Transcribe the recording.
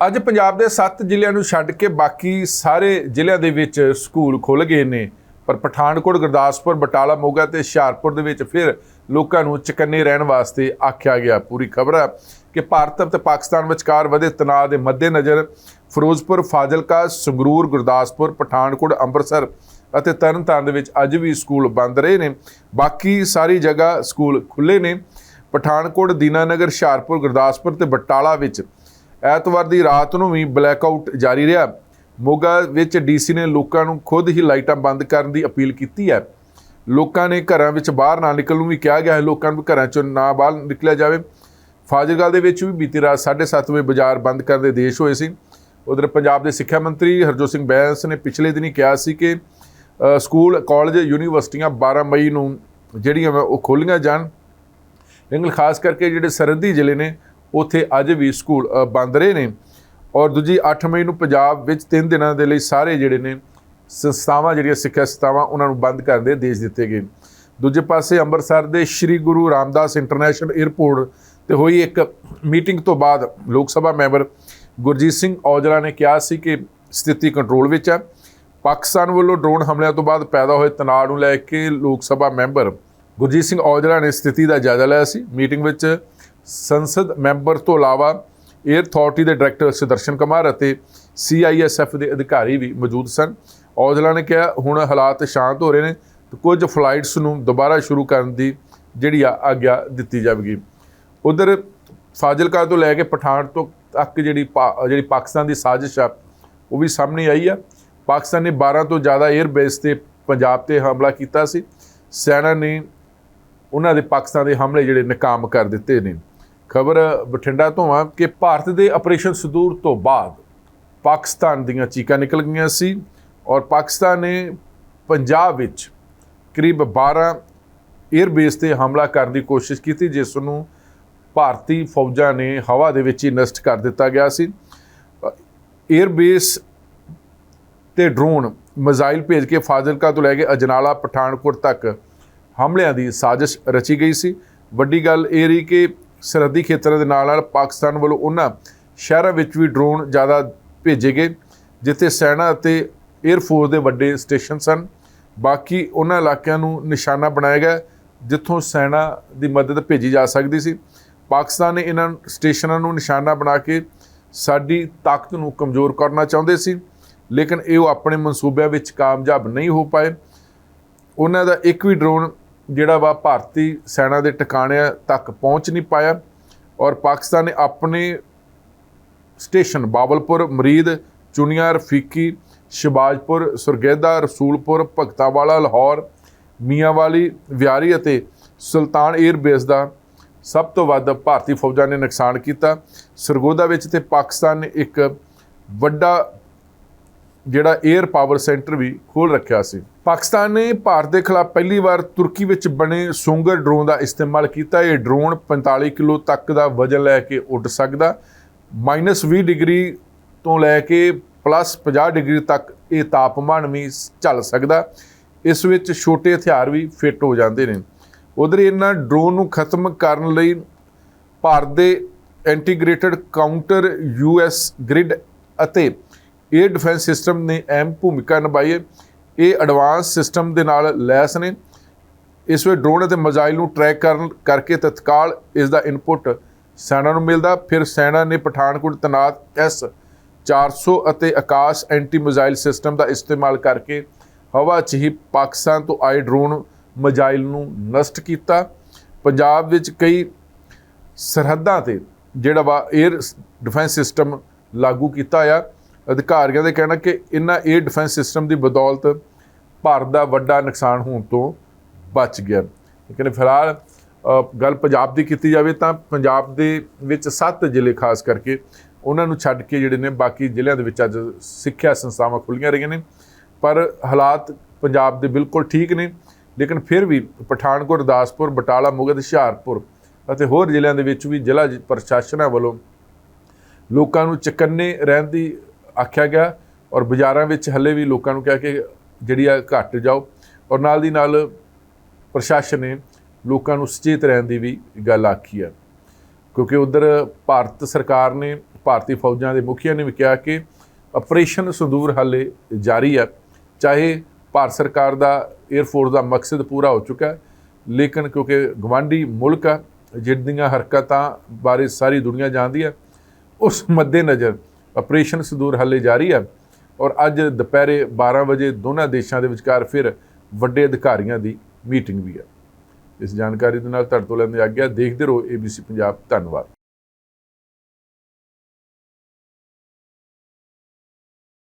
ਅੱਜ ਪੰਜਾਬ ਦੇ 7 ਜ਼ਿਲ੍ਹਿਆਂ ਨੂੰ ਛੱਡ ਕੇ ਬਾਕੀ ਸਾਰੇ ਜ਼ਿਲ੍ਹਿਆਂ ਦੇ ਵਿੱਚ ਸਕੂਲ ਖੁੱਲ ਗਏ ਨੇ। ਪਰ ਪਠਾਨਕੋਟ, ਗੁਰਦਾਸਪੁਰ, ਬਟਾਲਾ, ਮੋਗਾ ਤੇ ਹੁਸ਼ਿਆਰਪੁਰ ਦੇ ਵਿੱਚ ਫਿਰ ਲੋਕਾਂ ਨੂੰ ਚਕੰਨੇ ਰਹਿਣ ਵਾਸਤੇ ਆਖਿਆ ਗਿਆ। ਪੂਰੀ ਖਬਰ ਹੈ ਕਿ ਭਾਰਤ ਅਤੇ ਪਾਕਿਸਤਾਨ ਵਿਚਕਾਰ ਵਧੇ ਤਣਾਅ ਦੇ ਮੱਦੇਨਜ਼ਰ ਫਿਰੋਜ਼ਪੁਰ, ਫਾਜ਼ਿਲਕਾ, ਸੰਗਰੂਰ, ਗੁਰਦਾਸਪੁਰ, ਪਠਾਨਕੋਟ, ਅੰਮ੍ਰਿਤਸਰ ਅਤੇ ਤਰਨਤਾਰਨ ਦੇ ਵਿੱਚ ਅੱਜ ਵੀ ਸਕੂਲ ਬੰਦ ਰਹੇ ਨੇ। ਬਾਕੀ ਸਾਰੀ ਜਗ੍ਹਾ ਸਕੂਲ ਖੁੱਲੇ ਨੇ। ਪਠਾਨਕੋਟ, ਦੀਨਾਨਗਰ, ਹੁਸ਼ਿਆਰਪੁਰ, ਗੁਰਦਾਸਪੁਰ ਤੇ ਬਟਾਲਾ ਵਿੱਚ ਐਤਵਾਰ ਦੀ ਰਾਤ ਨੂੰ ਵੀ ਬਲੈਕਆਊਟ ਜਾਰੀ ਰਿਹਾ। ਮੋਗਾ ਵਿੱਚ ਡੀਸੀ ਨੇ ਲੋਕਾਂ ਨੂੰ ਖੁਦ ਹੀ ਲਾਈਟਾਂ ਬੰਦ ਕਰਨ ਦੀ ਅਪੀਲ ਕੀਤੀ ਹੈ। ਲੋਕਾਂ ਨੇ ਘਰਾਂ ਵਿੱਚ ਬਾਹਰ ਨਾ ਨਿਕਲਣ ਨੂੰ ਵੀ ਕਿਹਾ ਗਿਆ ਹੈ। ਲੋਕਾਂ ਨੂੰ ਘਰਾਂ ਚੋਂ ਨਾ ਬਾਹਰ ਨਿਕਲਿਆ ਜਾਵੇ। ਫਾਜ਼ਿਲਕਾ ਦੇ ਵਿੱਚ ਵੀ ਬੀਤੀ ਰਾਤ 7:30 ਵਜੇ ਬਾਜ਼ਾਰ ਬੰਦ ਕਰਨ ਦੇ ਆਦੇਸ਼ ਹੋਏ ਸੀ। ਉਧਰ ਪੰਜਾਬ ਦੇ ਸਿੱਖਿਆ ਮੰਤਰੀ ਹਰਜੋਤ ਸਿੰਘ ਬੈਂਸ ਨੇ ਪਿਛਲੇ ਦਿਨੀ ਕਿਹਾ ਸੀ ਕਿ ਸਕੂਲ, ਕਾਲਜ, ਯੂਨੀਵਰਸਿਟੀਆਂ 12 ਮਈ ਨੂੰ ਜਿਹੜੀਆਂ ਵਾ ਉਹ ਖੋਲ੍ਹੀਆਂ ਜਾਣ। ਲੇਕਿਨ ਖਾਸ ਕਰਕੇ ਜਿਹੜੇ ਸਰਹੱਦੀ ਜ਼ਿਲ੍ਹੇ ਨੇ ਉੱਥੇ ਅੱਜ ਵੀ ਸਕੂਲ ਬੰਦ ਰਹੇ ਨੇ। ਔਰ ਦੂਜੀ 8 ਮਈ ਨੂੰ ਪੰਜਾਬ ਵਿੱਚ 3 ਦਿਨਾਂ ਦੇ ਲਈ ਸਾਰੇ ਜਿਹੜੇ ਨੇ ਸੰਸਥਾਵਾਂ, ਜਿਹੜੀਆਂ ਸਿੱਖਿਆ ਸੰਸਥਾਵਾਂ, ਉਹਨਾਂ ਨੂੰ ਬੰਦ ਕਰਨ ਦੇ ਆਦੇਸ਼ ਦਿੱਤੇ ਗਏ। ਦੂਜੇ ਪਾਸੇ ਅੰਮ੍ਰਿਤਸਰ ਦੇ ਸ੍ਰੀ ਗੁਰੂ ਰਾਮਦਾਸ ਇੰਟਰਨੈਸ਼ਨਲ 에ਅਰਪੋਰਟ ਤੇ ਹੋਈ ਇੱਕ ਮੀਟਿੰਗ ਤੋਂ ਬਾਅਦ ਲੋਕ ਸਭਾ ਮੈਂਬਰ ਗੁਰਜੀਤ ਸਿੰਘ ਔਜਲਾ ਨੇ ਕਿਹਾ ਸੀ ਕਿ ਸਥਿਤੀ ਕੰਟਰੋਲ ਵਿੱਚ ਹੈ। ਪਾਕਿਸਤਾਨ ਵੱਲੋਂ ਡਰੋਨ ਹਮਲਿਆਂ ਤੋਂ ਬਾਅਦ ਪੈਦਾ ਹੋਏ ਤਣਾਅ ਨੂੰ ਲੈ ਕੇ ਲੋਕ ਸਭਾ ਮੈਂਬਰ ਗੁਰਜੀਤ ਸਿੰਘ ਔਜਲਾ ਨੇ ਸਥਿਤੀ ਦਾ ਜਾਇਜ਼ਾ ਲਿਆ ਸੀ। ਮੀਟਿੰਗ ਵਿੱਚ ਸੰਸਦ ਮੈਂਬਰ ਤੋਂ ਇਲਾਵਾ 에ਅਰ ਅਥਾਰਟੀ ਦੇ ਡਾਇਰੈਕਟਰ ਸੁਦਰਸ਼ਨ ਕੁਮਾਰ ਅਤੇ ਸੀਆਈਐਸਐਫ ਦੇ ਅਧਿਕਾਰੀ ਵੀ ਮੌਜੂਦ ਸਨ। ਔਜਲਾ ਨੇ ਕਿਹਾ, ਹੁਣ ਹਾਲਾਤ ਸ਼ਾਂਤ ਹੋ ਰਹੇ ਨੇ ਤੇ ਕੁਝ ਫਲਾਈਟਸ ਨੂੰ ਦੁਬਾਰਾ ਸ਼ੁਰੂ ਕਰਨ ਦੀ ਜਿਹੜੀ ਆ ਆਗਿਆ ਦਿੱਤੀ ਜਾਵੇਗੀ। ਉਧਰ ਫਾਜ਼ਿਲਕਾ ਤੋਂ ਲੈ ਕੇ ਪਠਾਨ ਤੋਂ ਤੱਕ ਜਿਹੜੀ ਪਾ- ਜਿਹੜੀ ਪਾਕਿਸਤਾਨ ਦੀ ਸਾਜ਼ਿਸ਼ ਆ, ਉਹ ਵੀ ਸਾਹਮਣੇ ਆਈ ਆ। ਪਾਕਿਸਤਾਨ ਨੇ 12 ਤੋਂ ਜ਼ਿਆਦਾ 에ਅਰ ਬੇਸ ਤੇ ਪੰਜਾਬ ਤੇ ਹਮਲਾ ਕੀਤਾ ਸੀ। ਸੈਨਾ ਨੇ ਉਹਨਾਂ ਦੇ ਪਾਕਿਸਤਾਨ ਦੇ ਹਮਲੇ ਜਿਹੜੇ ਨਾਕਾਮ ਕਰ ਦਿੱਤੇ ਨੇ। ਖਬਰ ਬਠਿੰਡਾ ਤੋਂ ਆ ਕਿ ਭਾਰਤ ਦੇ ਆਪਰੇਸ਼ਨ ਸਦੂਰ ਤੋਂ ਬਾਅਦ ਪਾਕਿਸਤਾਨ ਦੀਆਂ ਚੀਕਾਂ ਨਿਕਲ ਗਈਆਂ ਸੀ ਔਰ ਪਾਕਿਸਤਾਨ ਨੇ ਪੰਜਾਬ ਵਿੱਚ ਕਰੀਬ 12 에ਅਰ ਬੇਸ ਤੇ ਹਮਲਾ ਕਰਨ ਦੀ ਕੋਸ਼ਿਸ਼ ਕੀਤੀ, ਜਿਸ ਨੂੰ ਭਾਰਤੀ ਫੌਜਾਂ ਨੇ ਹਵਾ ਦੇ ਵਿੱਚ ਹੀ ਨਸ਼ਟ ਕਰ ਦਿੱਤਾ ਗਿਆ ਸੀ। 에ਅਰ ਬੇਸ ਤੇ ਡਰੋਨ ਮਿਜ਼ਾਈਲ ਭੇਜ ਕੇ ਫਾਜ਼ਿਲਕਾ ਤੋਂ ਲੈ ਕੇ ਅਜਨਾਲਾ, ਪਠਾਨਕੋਟ ਤੱਕ ਹਮਲਿਆਂ ਦੀ ਸਾਜ਼ਿਸ਼ ਰਚੀ ਗਈ ਸੀ। ਵੱਡੀ ਗੱਲ ਇਹ ਰਹੀ ਕਿ ਸਰਹੱਦੀ ਖੇਤਰਾਂ ਦੇ ਨਾਲ ਨਾਲ ਪਾਕਿਸਤਾਨ ਵੱਲੋਂ ਉਹਨਾਂ ਸ਼ਹਿਰਾਂ ਵਿੱਚ ਵੀ ਡਰੋਨ ਜ਼ਿਆਦਾ ਭੇਜੇ ਗਏ, ਜਿੱਥੇ ਸੈਨਾ ਅਤੇ 에ਅਰ ਫੋਰਸ ਦੇ ਵੱਡੇ ਸਟੇਸ਼ਨ ਸਨ। ਬਾਕੀ ਉਹਨਾਂ ਇਲਾਕਿਆਂ ਨੂੰ ਨਿਸ਼ਾਨਾ ਬਣਾਇਆ ਗਿਆ, ਜਿੱਥੋਂ ਸੈਨਾ ਦੀ ਮਦਦ ਭੇਜੀ ਜਾ ਸਕਦੀ ਸੀ। ਪਾਕਿਸਤਾਨ ਨੇ ਇਹਨਾਂ ਸਟੇਸ਼ਨਾਂ ਨੂੰ ਨਿਸ਼ਾਨਾ ਬਣਾ ਕੇ ਸਾਡੀ ਤਾਕਤ ਨੂੰ ਕਮਜ਼ੋਰ ਕਰਨਾ ਚਾਹੁੰਦੇ ਸੀ, ਲੇਕਿਨ ਇਹ ਉਹ ਆਪਣੇ ਮਨਸੂਬਿਆਂ ਵਿੱਚ ਕਾਮਯਾਬ ਨਹੀਂ ਹੋ ਪਾਏ। ਉਹਨਾਂ ਦਾ ਇੱਕ ਵੀ ਡਰੋਨ ਜਿਹੜਾ ਵਾ ਭਾਰਤੀ ਸੈਨਾ ਦੇ ਟਿਕਾਣਿਆਂ ਤੱਕ ਪਹੁੰਚ ਨਹੀਂ ਪਾਇਆ ਔਰ ਪਾਕਿਸਤਾਨ ਨੇ ਆਪਣੇ ਸਟੇਸ਼ਨ ਬਾਬਲਪੁਰ, ਮਰੀਦ, ਚੁਨੀਆ, ਰਫੀਕੀ ਸ਼ਿਬਾਜਪੁਰ ਸੁਰਗੇਦਾ, ਰਸੂਲਪੁਰ, ਭਗਤਾਵਾਲਾ, ਲਾਹੌਰ, ਮੀਆਂਵਾਲੀ, ਵਿਆਰੀ ਅਤੇ ਸੁਲਤਾਨ 에ਅਰ ਬੇਸ ਦਾ ਸਭ ਤੋਂ ਵੱਧ ਭਾਰਤੀ ਫੌਜਾਂ ਨੇ ਨੁਕਸਾਨ ਕੀਤਾ। ਸਰਗੋਦਾ ਵਿੱਚ ਤੇ ਪਾਕਿਸਤਾਨ ਨੇ ਇੱਕ ਵੱਡਾ ਜਿਹੜਾ 에ਅਰ ਪਾਵਰ ਸੈਂਟਰ ਵੀ ਖੋਲ ਰੱਖਿਆ ਸੀ। ਪਾਕਿਸਤਾਨ ਨੇ ਭਾਰਤ ਦੇ ਖਿਲਾਫ ਪਹਿਲੀ ਵਾਰ ਤੁਰਕੀ ਵਿੱਚ ਬਣੇ ਸੁੰਗਰ ਡਰੋਨ ਦਾ ਇਸਤੇਮਾਲ ਕੀਤਾ। ਇਹ ਡਰੋਨ 45 ਕਿਲੋ ਤੱਕ ਦਾ ਵਜ਼ਨ ਲੈ ਕੇ ਉੱਡ ਸਕਦਾ। -20 ਡਿਗਰੀ ਤੋਂ ਲੈ ਕੇ ਪਲੱਸ 50 ਡਿਗਰੀ ਤੱਕ ਇਹ ਤਾਪਮਾਨ ਵੀ ਝੱਲ ਸਕਦਾ। ਇਸ ਵਿੱਚ ਛੋਟੇ ਹਥਿਆਰ ਵੀ ਫਿੱਟ ਹੋ ਜਾਂਦੇ ਨੇ। ਉਧਰ ਇਹਨਾਂ ਡਰੋਨ ਨੂੰ ਖਤਮ ਕਰਨ ਲਈ ਭਾਰਤ ਦੇ ਇੰਟੀਗ੍ਰੇਟਡ ਕਾਊਂਟਰ ਯੂਐਸ ਗ੍ਰਿਡ ਅਤੇ 에ਅਰ ਡਿਫੈਂਸ ਸਿਸਟਮ ਨੇ ਅਹਿਮ ਭੂਮਿਕਾ ਨਿਭਾਈ ਹੈ। ਇਹ ਐਡਵਾਂਸ ਸਿਸਟਮ ਦੇ ਨਾਲ ਲੈਸ ਨੇ। ਇਸ ਵਿੱਚ ਡਰੋਨ ਅਤੇ ਮਿਜ਼ਾਈਲ ਨੂੰ ਟਰੈਕ ਕਰਨ ਕਰਕੇ ਤਤਕਾਲ ਇਸ ਦਾ ਇਨਪੁਟ ਸੈਨਾ ਨੂੰ ਮਿਲਦਾ। ਫਿਰ ਸੈਨਾ ਨੇ ਪਠਾਨਕੋਟ ਤਨਾਤ ਐਸ 400 ਅਤੇ ਆਕਾਸ਼ ਐਂਟੀ ਮਿਜ਼ਾਈਲ ਸਿਸਟਮ ਦਾ ਇਸਤੇਮਾਲ ਕਰਕੇ ਹਵਾ 'ਚ ਹੀ ਪਾਕਿਸਤਾਨ ਤੋਂ ਆਏ ਡਰੋਨ ਮਿਜ਼ਾਈਲ ਨੂੰ ਨਸ਼ਟ ਕੀਤਾ। ਪੰਜਾਬ ਵਿੱਚ ਕਈ ਸਰਹੱਦਾਂ ਤੇ ਜਿਹੜਾ ਵਾ 에ਅਰ ਡਿਫੈਂਸ ਸਿਸਟਮ ਲਾਗੂ ਕੀਤਾ ਆ। ਅਧਿਕਾਰੀਆਂ ਦੇ ਕਹਿਣਾ ਕਿ ਇਹਨਾਂ 에ਅਰ ਡਿਫੈਂਸ ਸਿਸਟਮ ਦੀ ਬਦੌਲਤ ਭਾਰਤ ਦਾ ਵੱਡਾ ਨੁਕਸਾਨ ਹੋਣ ਤੋਂ ਬਚ ਗਿਆ। ਲੇਕਿਨ ਫਿਲਹਾਲ ਗੱਲ ਪੰਜਾਬ ਦੀ ਕੀਤੀ ਜਾਵੇ ਤਾਂ ਪੰਜਾਬ ਦੇ ਵਿੱਚ 7 ਜ਼ਿਲ੍ਹੇ ਖਾਸ ਕਰਕੇ ਉਹਨਾਂ ਨੂੰ ਛੱਡ ਕੇ ਜਿਹੜੇ ਨੇ ਬਾਕੀ ਜ਼ਿਲ੍ਹਿਆਂ ਦੇ ਵਿੱਚ ਅੱਜ ਸਿੱਖਿਆ ਸੰਸਥਾਵਾਂ ਖੁੱਲੀਆਂ ਰਹੀਆਂ ਨੇ। ਪਰ ਹਾਲਾਤ ਪੰਜਾਬ ਦੇ ਬਿਲਕੁਲ ਠੀਕ ਨੇ, ਲੇਕਿਨ ਫਿਰ ਵੀ ਪਠਾਨਕੋਟ ਗੁਰਦਾਸਪੁਰ ਬਟਾਲਾ, ਮੋਗਾ ਤੇ ਹੁਸ਼ਿਆਰਪੁਰ ਅਤੇ ਹੋਰ ਜ਼ਿਲ੍ਹਿਆਂ ਦੇ ਵਿੱਚ ਵੀ ਜ਼ਿਲ੍ਹਾ ਜ- ਪ੍ਰਸ਼ਾਸਨਾਂ ਵੱਲੋਂ ਲੋਕਾਂ ਨੂੰ ਚਕੰਨੇ ਰਹਿਣ ਦੀ ਆਖਿਆ ਗਿਆ ਔਰ ਬਾਜ਼ਾਰਾਂ ਵਿੱਚ ਹੱਲੇ ਵੀ ਲੋਕਾਂ ਨੂੰ ਕਿਹਾ ਕਿ ਜਿਹੜੀ ਆ ਘੱਟ ਜਾਓ। ਔਰ ਨਾਲ ਦੀ ਨਾਲ ਪ੍ਰਸ਼ਾਸਨ ਨੇ ਲੋਕਾਂ ਨੂੰ ਸੁਚੇਤ ਰਹਿਣ ਦੀ ਵੀ ਗੱਲ ਆਖੀ ਹੈ ਕਿਉਂਕਿ ਉਧਰ ਭਾਰਤ ਸਰਕਾਰ ਨੇ, ਭਾਰਤੀ ਫੌਜਾਂ ਦੇ ਮੁਖੀਆਂ ਨੇ ਵੀ ਕਿਹਾ ਕਿ ਆਪਰੇਸ਼ਨ ਸੰਦੂਰ ਹਾਲੇ ਜਾਰੀ ਹੈ ਚਾਹੇ ਭਾਰਤ ਸਰਕਾਰ ਦਾ 에ਅਰ ਫੋਰਸ ਦਾ ਮਕਸਦ ਪੂਰਾ ਹੋ ਚੁੱਕਾ ਹੈ, ਲੇਕਿਨ ਕਿਉਂਕਿ ਗਵਾਂਢੀ ਮੁਲਕ ਆ ਜਿਹੜੀਆਂ ਹਰਕਤਾਂ ਬਾਰੇ ਸਾਰੀ ਦੁਨੀਆ ਜਾਣਦੀ ਹੈ ਉਸ ਮੱਦੇਨਜ਼ਰ ਆਪਰੇਸ਼ਨ ਸੰਦੂਰ ਹਾਲੇ ਜਾਰੀ ਹੈ ਔਰ ਅੱਜ ਦੁਪਹਿਰੇ 12 ਵਜੇ ਦੋਨਾਂ ਦੇਸ਼ਾਂ ਦੇ ਵਿਚਕਾਰ ਫਿਰ ਵੱਡੇ ਅਧਿਕਾਰੀਆਂ ਦੀ ਮੀਟਿੰਗ ਵੀ ਹੈ। ਇਸ ਜਾਣਕਾਰੀ ਦੇ ਨਾਲ ਤੁਹਾਡੇ ਤੋਂ ਲੈਂਦੇ ਆਗਿਆ, ਦੇਖਦੇ ਰਹੋ ABC ਪੰਜਾਬ। ਧੰਨਵਾਦ।